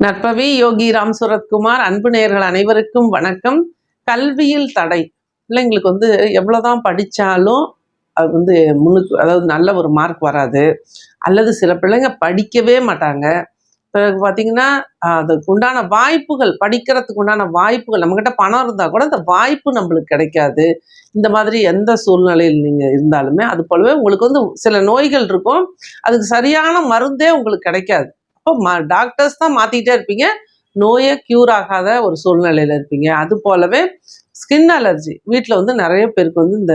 நற்பவி யோகி ராம் சுரத்குமார் அன்பு நேயர்கள் அனைவருக்கும் வணக்கம். கல்வியில் தடை. பிள்ளைங்களுக்கு வந்து எவ்வளோதான் படித்தாலும் அது வந்து முன்னுக்கு அதாவது நல்ல ஒரு மார்க் வராது. அல்லது சில பிள்ளைங்க படிக்கவே மாட்டாங்க. பிறகு பார்த்தீங்கன்னா அதுக்கு உண்டான வாய்ப்புகள் படிக்கிறதுக்கு உண்டான வாய்ப்புகள் நம்மக்கிட்ட பணம் இருந்தால் கூட அந்த வாய்ப்பு நம்மளுக்கு கிடைக்காது. இந்த மாதிரி எந்த சூழ்நிலையில் நீங்கள் இருந்தாலுமே அது போலவே உங்களுக்கு வந்து சில நோய்கள் இருக்கும். அதுக்கு சரியான மருந்தே உங்களுக்கு கிடைக்காது. அப்போ ம டாக்டர்ஸ் தான் மாற்றிக்கிட்டே இருப்பீங்க. நோயே க்யூர் ஆகாத ஒரு சூழ்நிலையில் இருப்பீங்க. அது போலவே ஸ்கின் அலர்ஜி வீட்டில் வந்து நிறைய பேருக்கு வந்து இந்த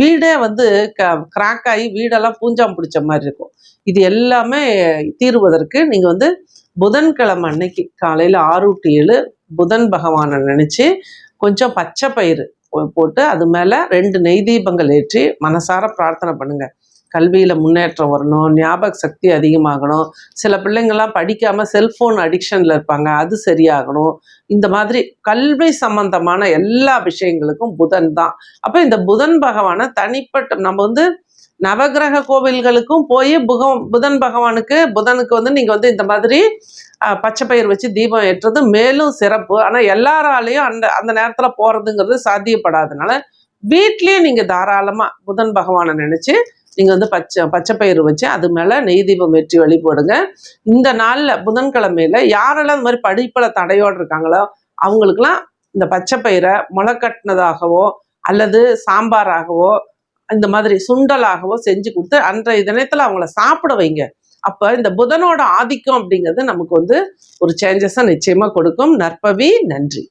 வீடே வந்து க கிராக் ஆகி வீடெல்லாம் பூஞ்சாம் பிடிச்ச மாதிரி இருக்கும். இது எல்லாமே தீர்வதற்கு நீங்கள் வந்து புதன்கிழமை அன்னைக்கு காலையில் ஆறு டு ஏழு புதன் பகவானை நினச்சி கொஞ்சம் பச்சை பயிறு போட்டு அது மேலே ரெண்டு நெய் தீபங்கள் ஏற்றி மனசார பிரார்த்தனை பண்ணுங்கள் கல்வியில் முன்னேற்றம் வரணும் ஞாபக சக்தி அதிகமாகணும். சில பிள்ளைங்கள்லாம் படிக்காமல் செல்ஃபோன் அடிக்ஷனில் இருப்பாங்க அது சரியாகணும். இந்த மாதிரி கல்வி சம்பந்தமான எல்லா விஷயங்களுக்கும் புதன் தான். அப்போ இந்த புதன் பகவானை தனிப்பட்ட நம்ம வந்து நவகிரக கோவில்களுக்கும் போய் புகம் புதன் பகவானுக்கு புதனுக்கு வந்து நீங்கள் வந்து இந்த மாதிரி பச்சை பயிர் வச்சு தீபம் ஏற்றுறது மேலும் சிறப்பு. ஆனால் எல்லாராலையும் அந்த அந்த நேரத்தில் போகிறதுங்கிறது சாத்தியப்படாதனால வீட்லேயே நீங்கள் தாராளமாக புதன் பகவானை நினச்சி நீங்கள் வந்து பச்சை பச்சை பயிறு வச்சு அது மேலே நெய் தீபம் வெற்றி வழிபடுங்க இந்த நாளில் புதன்கிழமையில் யாரெல்லாம் இந்த மாதிரி படிப்பில் தடையோடு இருக்காங்களோ அவங்களுக்குலாம் இந்த பச்சை பயிரை முளைக்கட்டினதாகவோ அல்லது சாம்பாராகவோ இந்த மாதிரி சுண்டலாகவோ செஞ்சு கொடுத்து அன்றைய தினத்தில் அவங்கள சாப்பிட வைங்க. அப்போ இந்த புதனோட ஆதிக்கம் அப்படிங்கிறது நமக்கு வந்து ஒரு சேஞ்சஸை நிச்சயமாக கொடுக்கும். நற்பவி நன்றி.